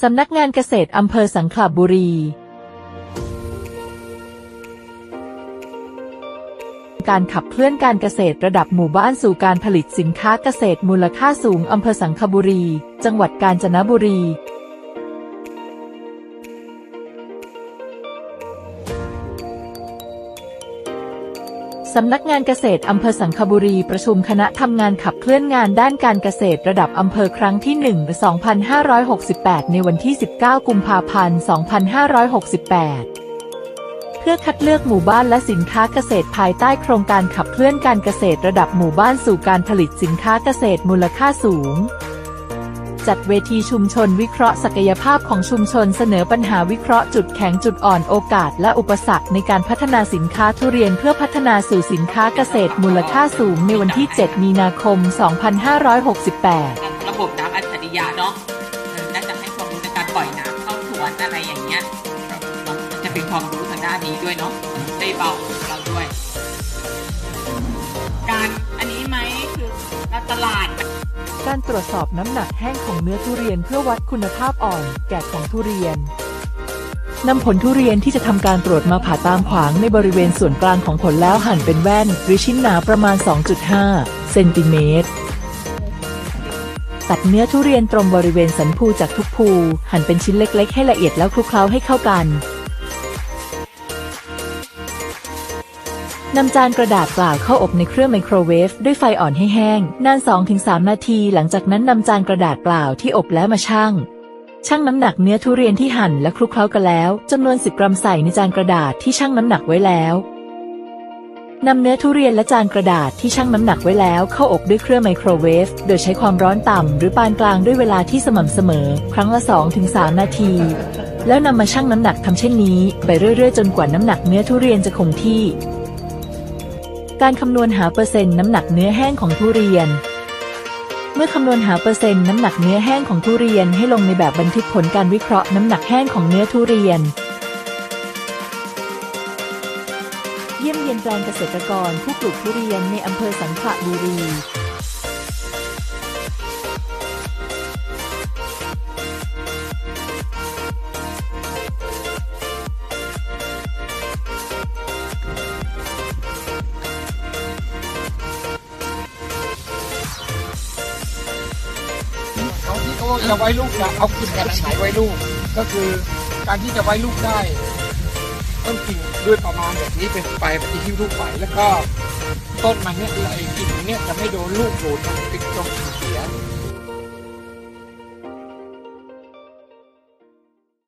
สำนักงานเกษตรอำเภอสังขละบุรี การขับเคลื่อนการเกษตรระดับหมู่บ้านสู่การผลิตสินค้าเกษตรมูลค่าสูงอำเภอสังขบุรี จังหวัดกาญจนบุรี สำนักงานเกษตรอำเภอสังขบุรีประชุมคณะทำงานขับเคลื่อนงานด้านการเกษตรระดับอำเภอครั้งที่ 1 2568 ในวันที่ 19 กุมภาพันธ์ 2568 เพื่อคัดเลือกหมู่บ้านและสินค้าเกษตรภายใต้โครงการขับเคลื่อนการเกษตรระดับหมู่บ้านสู่การผลิตสินค้าเกษตรมูลค่าสูง จัดเวทีชุมชนวิเคราะห์ศักยภาพของชุมชนเสนอปัญหาวิเคราะห์จุดแข็งจุดอ่อนโอกาสและอุปสรรคในการพัฒนาสินค้าทุเรียนเพื่อพัฒนาสู่สินค้าเกษตรมูลค่าสูงในวันที่ 7 มีนาคม 2568 ระบบน้ำอัจฉริยะเนาะเออน่าจะให้ความรู้ในการปล่อยน้ำเข้าสวนอะไรอย่างเงี้ยมันจะเป็นความรู้ทางด้านนี้ด้วยเนาะได้เบาเราด้วย การตรวจสอบน้ำหนักแห้งของเนื้อทุเรียนเพื่อวัดคุณภาพอ่อน แก่ของทุเรียนนำผลทุเรียนที่จะทำการตรวจมาผ่าตามขวางในบริเวณส่วนกลางของผลแล้วหั่นเป็นแว่น หรือชิ้นหนาประมาณ 2.5 เซนติเมตร ตัดเนื้อทุเรียนตรงบริเวณสันภูจากทุกภู หั่นเป็นชิ้นเล็ก ๆ ให้ละเอียดแล้วคลุกเคล้าให้เข้ากัน นำจานกระดาษเปล่าเข้าอบในเครื่องไมโครเวฟด้วยไฟอ่อนให้แห้ง นาน 2-3 นาที หลังจากนั้นนำจานกระดาษเปล่าที่อบแล้วมาชั่ง ชั่งน้ำหนักเนื้อทุเรียนที่หั่นและคลุกเคล้ากันแล้วจำนวน 10 กรัมใส่ในจานกระดาษที่ชั่งน้ำหนักไว้แล้วนำเนื้อทุเรียนและจานกระดาษที่ชั่งน้ำหนักไว้แล้วเข้าอบด้วยเครื่องไมโครเวฟ โดยใช้ความร้อนต่ำหรือปานกลางด้วยเวลาที่สม่ำเสมอ ครั้งละ 2-3 นาที แล้วนำมาชั่งน้ำหนักทำเช่นนี้ ไปเรื่อยๆ จนกว่าน้ำหนักเนื้อทุเรียนจะคงที่ การคำนวณหาเปอร์เซ็นต์น้ำหนักเนื้อแห้งของทุเรียน เมื่อคำนวณหาเปอร์เซ็นต์น้ำหนักเนื้อแห้งของทุเรียนให้ลงในแบบบันทึกผลการวิเคราะห์น้ำหนักแห้งของเนื้อทุเรียน เยี่ยมเยียนแปลงเกษตรกรผู้ปลูกทุเรียนในอำเภอสังขละบุรี จะไว้ลูกจะเอากิ่งกระไหนไว้ลูก ก็คือการที่จะไว้ลูกได้ต้นกิ่งด้วยประมาณแบบนี้เป็นไปปฏิทิวลูกไปแล้วก็ต้นมันเนี่ยไอ้กิ่งเนี่ยจะไม่โดนลูกโดนติด